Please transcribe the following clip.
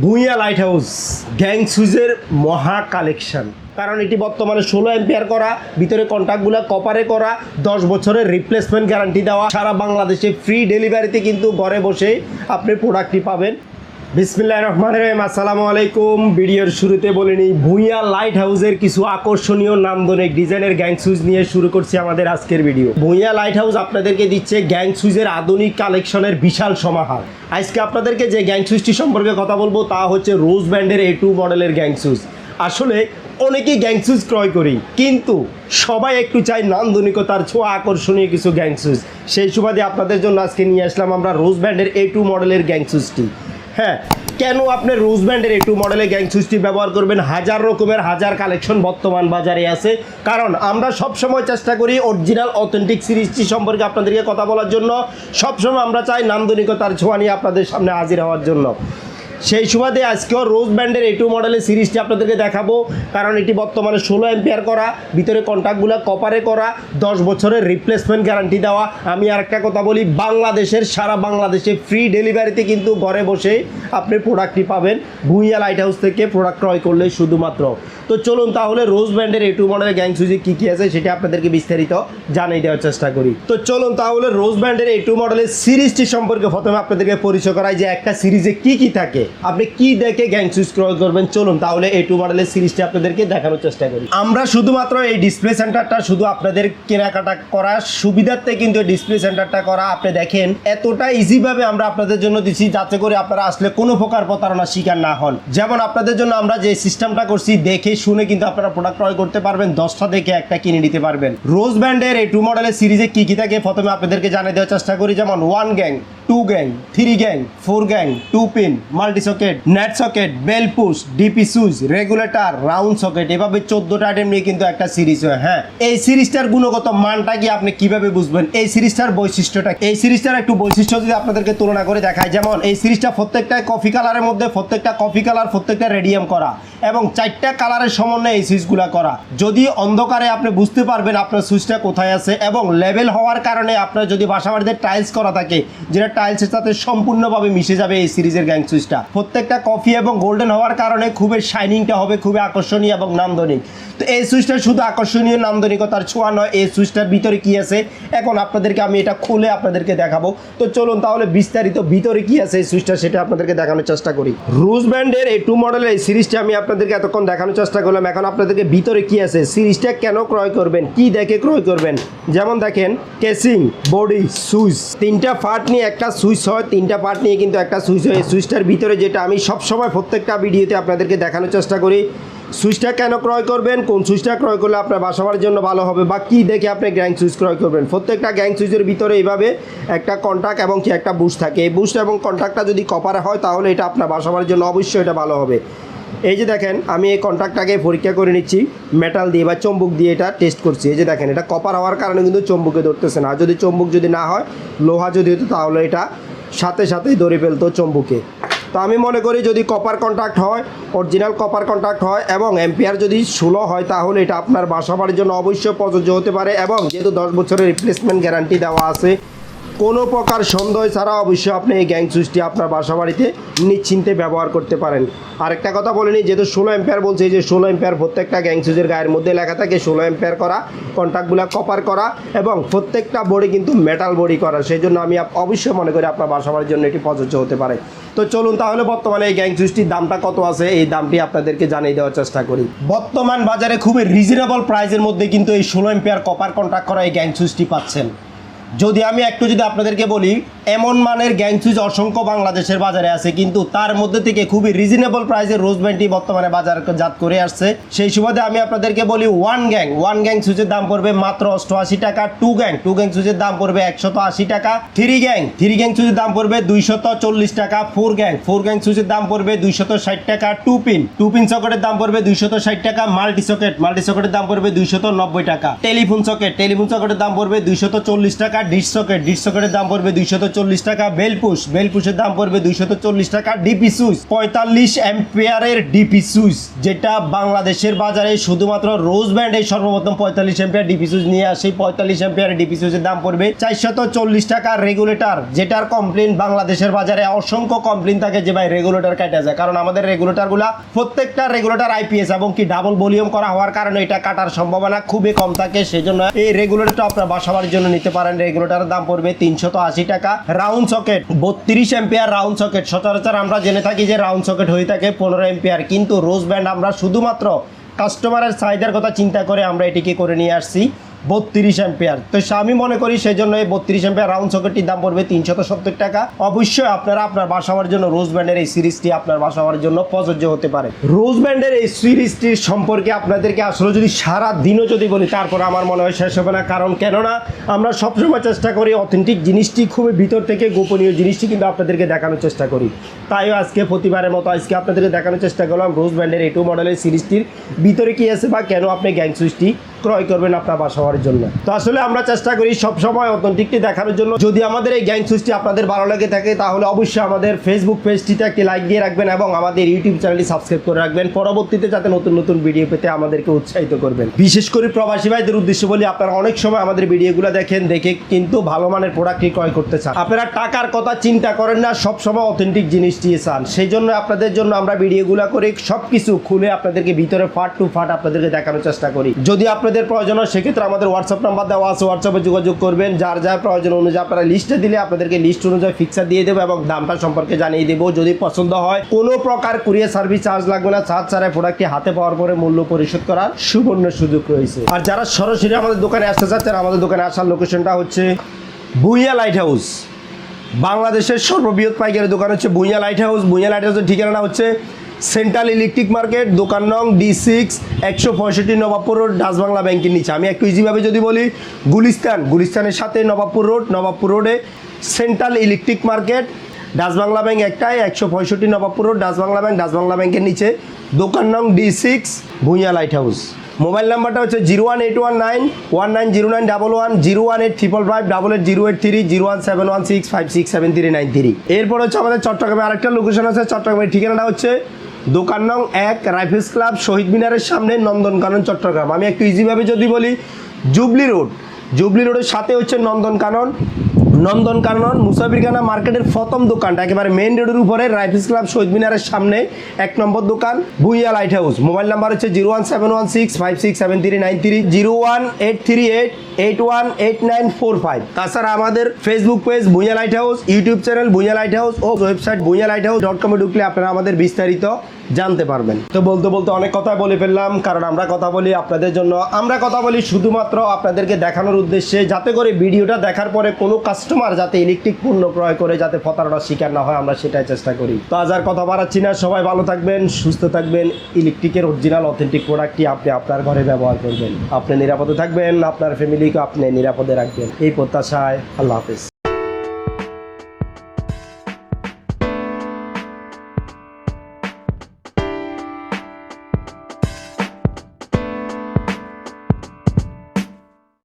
Bhuiyan light house gang সুইজের মহা collection কারণ এটি বর্তমানে ষোলো এম্পিয়ার করা, ভিতরে কন্ট্যাক্টগুলো কপারে করা, দশ বছরের রিপ্লেসমেন্ট গ্যারান্টি দেওয়া। সারা বাংলাদেশে ফ্রি ডেলিভারিতে কিন্তু ঘরে বসে আপনি প্রোডাক্টটি পাবেন। বিসমিল্লাহ রহমান রহিম, আসসালামু আলাইকুম। ভিডিওর শুরুতে বলে নিই, ভুঁইয়া লাইট হাউসের কিছু আকর্ষণীয় নান্দনিক ডিজাইনের গ্যাং সুইচ নিয়ে শুরু করছি আমাদের আজকের ভিডিও ভুঁইয়া লাইট হাউস আপনাদেরকে দিচ্ছে গ্যাং সুইচের আধুনিক কালেকশনের বিশাল সমাহার। আজকে আপনাদেরকে যে গ্যাং সুইচটি সম্পর্কে কথা বলব, তা হচ্ছে রোজ ব্যান্ডের এ টু মডেলের গ্যাং সুইচ আসলে অনেকেই গ্যাং সুইচ ক্রয় করি, কিন্তু সবাই একটু চাই নান্দনিকতার ছোঁয়া আকর্ষণীয় কিছু গ্যাং সুইচ সেই সুবাদে আপনাদের জন্য আজকে নিয়ে আসলাম আমরা রোজ ব্যান্ডের এ টু মডেলের গ্যাং সুইচটি হ্যাঁ কেন আপনি রোজব্যান্ডের একটু মডেলে গ্যাং সুইচটি ব্যবহার করবেন? হাজার রকমের, হাজার কালেকশন বর্তমান বাজারে আছে। কারণ আমরা সব সময় চেষ্টা করি অরিজিনাল অথেন্টিক সিরিজটি সম্পর্কে আপনাদেরকে কথা বলার জন্য। সবসময় আমরা চাই নান্দনিকতার ছোঁয়া নিয়ে আপনাদের সামনে হাজির হওয়ার জন্য। সেই সুবাদে আজকেও রোজ ব্যান্ডের এই টু মডেলের সিরিজটি আপনাদেরকে দেখাবো। কারণ এটি বর্তমানে ষোলো এম্পিয়ার করা, ভিতরে কন্ট্যাক্টগুলো কপারে করা, দশ বছরের রিপ্লেসমেন্ট গ্যারান্টি দেওয়া। আমি আর একটা কথা বলি, বাংলাদেশের, সারা বাংলাদেশে ফ্রি ডেলিভারিতে কিন্তু ঘরে বসে আপনি প্রোডাক্টটি পাবেন। ভুইয়া লাইট হাউস থেকে প্রোডাক্ট ক্রয় করলে শুধুমাত্র। তো চলুন তাহলে রোজ ব্যান্ডের এই টু মডেলের গ্যাং সুইচে কী কী আছে সেটা আপনাদেরকে বিস্তারিত জানিয়ে দেওয়ার চেষ্টা করি। তো চলুন তাহলে রোজ ব্যান্ডের এই টু মডেলের সিরিজটি সম্পর্কে প্রথমে আপনাদেরকে পরিচয় করাই যে একটা সিরিজে কি কি থাকে। আপনি কি দেখে গ্যাং সুইচ ক্রয় করবেন? চলুন তাহলে এই টু মডেলের সিরিজটি আপনাদেরকে দেখানোর চেষ্টা করি। আমরা শুধুমাত্র এই ডিসপ্লে সেন্টারটা শুধু আপনাদের কেনাকাটা করার সুবিধার্থে কিন্তু ডিসপ্লে সেন্টারটা করা আপনি দেখেন, এতটা ইজিভাবে আমরা আপনাদের জন্য দিচ্ছি যাতে করে আপনারা আসলে কোনো প্রকার প্রতারণার শিকার না হন। যেমন আপনাদের জন্য আমরা যে সিস্টেমটা করছি, দেখে শুনে কিন্তু আপনারা প্রোডাক্ট ক্রয় করতে পারবেন, দশটা দেখে একটা কিনে নিতে পারবেন। রোজ ব্যান্ডের এই টু মডেলের সিরিজে কি কি থাকে? প্রথমে আপনাদেরকে জানিয়ে দেওয়ার চেষ্টা করি, যেমন one gang two gang, three gang, four gang, two pin, multi socket, net socket, bell push, DP switch, regulator, round socket, এভাবে চোদ্দটা আইটেম নিয়ে কিন্তু একটা সিরিজ হয় হ্যাঁ? এই সিরিজটার গুণগত মানটা কি আপনি কীভাবে বুঝবেন? এই সিরিজটার বৈশিষ্ট্যটা এই সিরিজটার একটু বৈশিষ্ট্য যদি আপনাদেরকে তুলনা করে দেখায় যেমন এই সিরিজটা প্রত্যেকটা কফি কালারের মধ্যে প্রত্যেকটা কফি কালার প্রত্যেকটা রেডিয়াম করা এবং চারটা কালারের সমন্বয়ে এই সুইচগুলো করা। যদি অন্ধকারে আপনি বুঝতে পারবেন আপনার সুইচটা কোথায় আছে এবং লেভেল হওয়ার কারণে আপনার যদি বাসা বাড়িতে টাইলস করা থাকে, যেটা টাইলসের সাথে সম্পূর্ণভাবে মিশে যাবে এই সিরিজের গ্যাং সুইচটা প্রত্যেকটা কফি এবং গোল্ডেন হওয়ার কারণে খুবই শাইনিংটা হবে, খুবই আকর্ষণীয় এবং নান্দনিক। তো এই সুইচটা শুধু আকর্ষণীয়, নান্দনিকতার ছোঁয়া নয়, এই সুইচটার ভিতরে কি আছে? এখন আপনাদেরকে আমি এটা খুলে আপনাদেরকে দেখাবো। তো চলুন তাহলে বিস্তারিত ভিতরে কি আছে এই সুইচটা সেটা আপনাদেরকে দেখানোর চেষ্টা করি। রুজ ব্যান্ডের এই টু মডেলের এই সিরিজটা আমি আপনাদেরকে এতক্ষণ দেখানোর চেষ্টা করলাম। এখন আপনাদেরকে ভিতরে কি আছে? সিরিজটা কেন ক্রয় করবেন? কি দেখে ক্রয় করবেন? যেমন দেখেন কেসিং বডি সুইচ তিনটা পার্ট নিয়ে একটা সুইচ হয়, তিনটা পার্ট নিয়ে কিন্তু একটা সুইচ হয়। সুইচটার ভিতরে যেটা আমি সবসময় প্রত্যেকটা ভিডিওতে আপনাদেরকে দেখানোর চেষ্টা করি, সুইচটা কেন ক্রয় করবেন, কোন সুইচটা ক্রয় করলে আপনার বাসাবার জন্য ভালো হবে, বা কী দেখে আপনি গ্যাং সুইচ ক্রয় করবেন। প্রত্যেকটা গ্যাং সুইচের ভিতরে এইভাবে একটা কন্ট্যাক্ট এবং কি একটা বুস্ট থাকে। এই বুস্ট এবং কন্ট্যাক্টটা যদি কপারে হয়, তাহলে এটা আপনার বাসাবার জন্য অবশ্যই এটা ভালো হবে। এই যে দেখেন, আমি এই কন্ট্যাক্টটাকে পরীক্ষা করে নিচ্ছি মেটাল দিয়ে বা চম্বুক দিয়ে এটা টেস্ট করছি। এই যে দেখেন, এটা কপার হওয়ার কারণে কিন্তু চম্বুকে ধরতেছে না। যদি চম্বুক যদি না হয়, লোহা যদি হতো তাহলে এটা সাথে সাথেই ধরে ফেলতো চম্বুকে। তো আমি মনে করি যদি কপার কন্ট্যাক্ট হয় অরিজিনাল কপার কন্ট্যাক্ট হয় এবং এম্পিয়ার যদি ষোলো হয়, তাহলে এটা আপনার বাসা বাড়ির জন্য অবশ্যই প্রযোজ্য হতে পারে এবং যেহেতু দশ বছরের রিপ্লেসমেন্ট গ্যারান্টি দেওয়া আছে কোনো প্রকার সন্দেহ ছাড়া অবশ্যই আপনি এই গ্যাং সুইচটি আপনার বাসা বাড়িতে নিশ্চিন্তে ব্যবহার করতে পারেন। আরেকটা কথা বলিনি যেহেতু ষোলো এম্পিয়ার বলছে যে ষোলো এম্পেয়ার প্রত্যেকটা গ্যাং সুইচের গায়ের মধ্যে লেখা থাকে ষোলো এম্পিয়ার করা কন্ট্যাক্টগুলো কপার করা এবং প্রত্যেকটা বডি কিন্তু মেটাল বডি করা। সেই জন্য আমি অবশ্যই মনে করি আপনার বাসা বাড়ির জন্য এটি প্রযোজ্য হতে পারে। তো চলুন তাহলে বর্তমানে এই গ্যাং সুইচটির দামটা কত আছে, এই দামটি আপনাদেরকে জানিয়ে দেওয়ার চেষ্টা করি। বর্তমান বাজারে খুবই রিজনেবল প্রাইসের মধ্যে কিন্তু এই ষোলো এম্পিয়ার কপার কন্ট্যাক্ট করা এই গ্যাং সুইচটি পাচ্ছেন। যদি আমি একটু যদি আপনাদেরকে বলি, এমন মানের গ্যাং সুইচ অসংখ্য বাংলাদেশের বাজারে আছে, কিন্তু তার মধ্যে থেকে খুবই রিজনেবল প্রাইসের রোজ ব্যান্ডটি বর্তমানে বাজারজাত করে আসছে। সেই সুবাদে আমি আপনাদেরকে বলি ওয়ান গ্যাং ওয়ান গ্যাং সুইচের দাম পড়বে মাত্র অষ্টআশি টাকা টু গ্যাং টু গ্যাং সুইচের দাম পড়বে একশত আশি টাকা থ্রি গ্যাং থ্রি গ্যাং সুইচের দাম পড়বে দুইশত চল্লিশ টাকা ফোর গ্যাং ফোর গ্যাং সুইচের দাম পড়বে দুইশত ষাট টাকা টু পিন টু পিন সকেটের দাম পড়বে দুইশত ষাট টাকা মাল্টি সকেট মাল্টি সকেটের দাম পড়বে দুইশত নব্বই টাকা। টেলিফোন সকেট টেলিফোন সকেটের দাম পড়বে দুইশত চল্লিশ টাকা ডিশ সকেট ডিশ সকেটের দাম পড়বে দুইশত চল্লিশ টাকা বেলপুশ বেলপুশের দাম পড়বে দুইশত চল্লিশ টাকা ডিপি সুইচ পঁয়তাল্লিশ অ্যাম্পিয়ারের ডিপি সুইচ যেটা বাংলাদেশের বাজারে শুধুমাত্র রোজ ব্যান্ড এই সর্বপ্রথম পঁয়তাল্লিশ অ্যাম্পিয়ার ডিপি সুইচ নিয়ে আসে। পঁয়তাল্লিশ অ্যাম্পিয়ারের ডিপি সুইচের দাম পড়বে চারশত চল্লিশ টাকা রেগুলেটর যেটার কমপ্লেন বাংলাদেশের বাজারে অসংখ্য কমপ্লেন থাকে যে ভাই রেগুলেটর কাটা যায়। কারণ আমাদের রেগুলেটরগুলা প্রত্যেকটা রেগুলেটর আইপিএস এবং কি ডাবল ভলিউম করা হওয়ার কারণে এটা কাটার সম্ভাবনা খুবই কম থাকে। সেই জন্য এই রেগুলেটরটা আপনার বাসাবার জন্য নিতে পারেন। রেগুলেটরের দাম পড়বে তিনশত আশি টাকা। রাউন্ড সকেট, বত্রিশ এম্পিয়ার রাউন্ড সকেট। সচরাচর আমরা জেনে থাকি যে রাউন্ড সকেট হয়ে থাকে পনেরো এম্পিয়ার কিন্তু রোজ ব্যান্ড আমরা শুধুমাত্র কাস্টমারের চাহিদার কথা চিন্তা করে আমরা এটিকে করে নিয়ে আসছি। বত্রিশ অ্যাম্পিয়ার তো আমি মনে করি সেই জন্য এই বত্রিশ অ্যাম্পিয়ার রাউন্ড সকেটটির দাম পড়বে তিনশত সত্তর টাকা। অবশ্যই আপনারা আপনার বাসাবার জন্য রোজ ব্যান্ডের এই সিরিজটি আপনার বাসাবার জন্য প্রযোজ্য হতে পারে। রোজ ব্যান্ডের এই সিরিজটির সম্পর্কে আপনাদেরকে আসলে যদি সারা দিনও যদি বলি, তারপর আমার মনে হয় শেষ হবে না। কারণ কেননা আমরা সবসময় চেষ্টা করি অথেন্টিক জিনিসটি খুবই ভিতর থেকে গোপনীয় জিনিসটি কিন্তু আপনাদেরকে দেখানোর চেষ্টা করি। তাই আজকে প্রতিবারের মতো আজকে আপনাদেরকে দেখানোর চেষ্টা করলাম রোজ ব্যান্ডের এই টু মডেলের সিরিজটির ভিতরে কি আছে বা কেন আপনি গ্যাং সুইচটি ক্রয় করবেন আপনার বাসা হওয়ার জন্য। তো আসলে আমরা চেষ্টা করি সব সময় অথেন্টিকটি দেখানোর জন্য। যদি আমাদের এই গ্যাং সুইচটি আপনাদের ভালো লাগে থাকে, তাহলে অবশ্যই আমাদের ফেসবুক পেজটিতে একটি লাইক দিয়ে রাখবেন এবং আমাদের ইউটিউব চ্যানেলটি সাবস্ক্রাইব করে রাখবেন। পরবর্তীতে যাতে নতুন নতুন ভিডিও পেতে আমাদেরকে উৎসাহিত করবেন। বিশেষ করে প্রবাসী ভাইদের উদ্দেশ্য বলি, আপনারা অনেক সময় আমাদের ভিডিওগুলো দেখেন, দেখে কিন্তু ভালো মানের প্রোডাক্টই ক্রয় করতে চান। আপনারা টাকার কথা চিন্তা করেন না সব সময় অথেন্টিক জিনিসটি চান। সেই জন্য আপনাদের জন্য আমরা ভিডিওগুলো করে সব কিছু খুলে আপনাদেরকে ভিতরে ফাট টু ফাট আপনাদেরকে দেখানোর চেষ্টা করি। যদি আপনাদের প্রয়োজন হয় সেক্ষেত্রে আমাদের হোয়াটসঅ্যাপ নাম্বার দেওয়া আছে। হোয়াটসঅ্যাপে যোগাযোগ করবেন। যার যা প্রয়োজন অনুযায়ী আপনারা লিস্টে দিলে আপনাদেরকে লিস্ট অনুযায়ী ফিক্সার দিয়ে দেবো এবং দামটা সম্পর্কে জানিয়ে দেবো। যদি পছন্দ হয়, কোনো প্রকার কুরিয়ার সার্ভিস চার্জ লাগবে না। চার্জ ছাড়াই প্রোডাক্টটি হাতে পাওয়ার পরে মূল্য পরিশোধ করার সুবর্ণ সুযোগ রয়েছে। আর যারা সরাসরি আমাদের দোকানে আসতে চাচ্ছেন আমাদের দোকানে আসার লোকেশনটা হচ্ছে ভুইয়া লাইট হাউস বাংলাদেশের সর্ববৃহৎ পাইকারি দোকান হচ্ছে Bhuiyan light house Bhuiyan light হাউসের ঠিকানা হচ্ছে সেন্ট্রাল ইলেকট্রিক মার্কেট, দোকান নং ডি সিক্স একশো পঁয়ষট্টি নবাবপুর রোড ডাচবাংলা ব্যাংকের নিচে। আমি একটু ইজিভাবে যদি বলি, গুলিস্তান। গুলিস্তানের সাথে নবাবপুর রোড, নবাবপুর রোডে central electric market Dutch Bangla bank একটাই একশো পঁয়ষট্টি নবাবপুর রোড ডাসবাংলা ব্যাংক ডাসবাংলা ব্যাংকের নিচে। দোকান নং D six Bhuiyan light house mobile নাম্বারটা হচ্ছে zero one eight one nine one nine zero nine double one, zero one eight triple five, double eight, zero eight three zero one seven one six, five six, seven three nine three. এরপর হচ্ছে আমাদের চট্টগ্রামে আরেকটা location আছে, চট্টগ্রামের ঠিকানাটা হচ্ছে দোকান নং এক রাইফেলস ক্লাব শহীদ মিনারের সামনে, নন্দনকানন, চট্টগ্রাম। আমি একটু ইজিভাবে যদি বলি, জুবলি রোড। জুবলি রোডের সাথে হচ্ছে নন্দনকানন। নন্দনকানন মুসাফিরখানা মার্কেটের প্রথম দোকানটা একেবারে মেইন রোডের উপরে রাইফিস ক্লাব শহীদ মিনারের সামনে এক নম্বর দোকান, Bhuiyan light house mobile number হচ্ছে zero one seven one six five six seven three nine three, zero one eight three eight eight one eight nine four five. তাছাড়া আমাদের Facebook page Bhuiyan light house YouTube channel Bhuiyan light house ও website Bhuiyan light house dot কমে ঢুকলে আপনারা আমাদের বিস্তারিত জানতে পারবেন। তো বলতে বলতে অনেক কথা বলে ফেললাম, কারণ আমরা কথা বলি আপনাদের জন্য। আমরা কথা বলি শুধুমাত্র আপনাদেরকে দেখানোর উদ্দেশ্যে, যাতে করে ভিডিওটা দেখার পরে কোনো কাস্টমার যাতে ইলেকট্রিক পণ্য ক্রয় করে, যাতে প্রতারণার শিকার না হয়, আমরা সেটাই চেষ্টা করি। তো আজ আর কথা বাড়াচ্ছি না, সবাই ভালো থাকবেন, সুস্থ থাকবেন। ইলেকট্রিকের অরিজিনাল অথেন্টিক প্রোডাক্টটি আপনি আপনার ঘরে ব্যবহার করবেন। আপনি নিরাপদে থাকবেন, আপনার ফ্যামিলিকে আপনি নিরাপদে রাখবেন। এই প্রত্যাশায় আল্লাহ হাফেজ।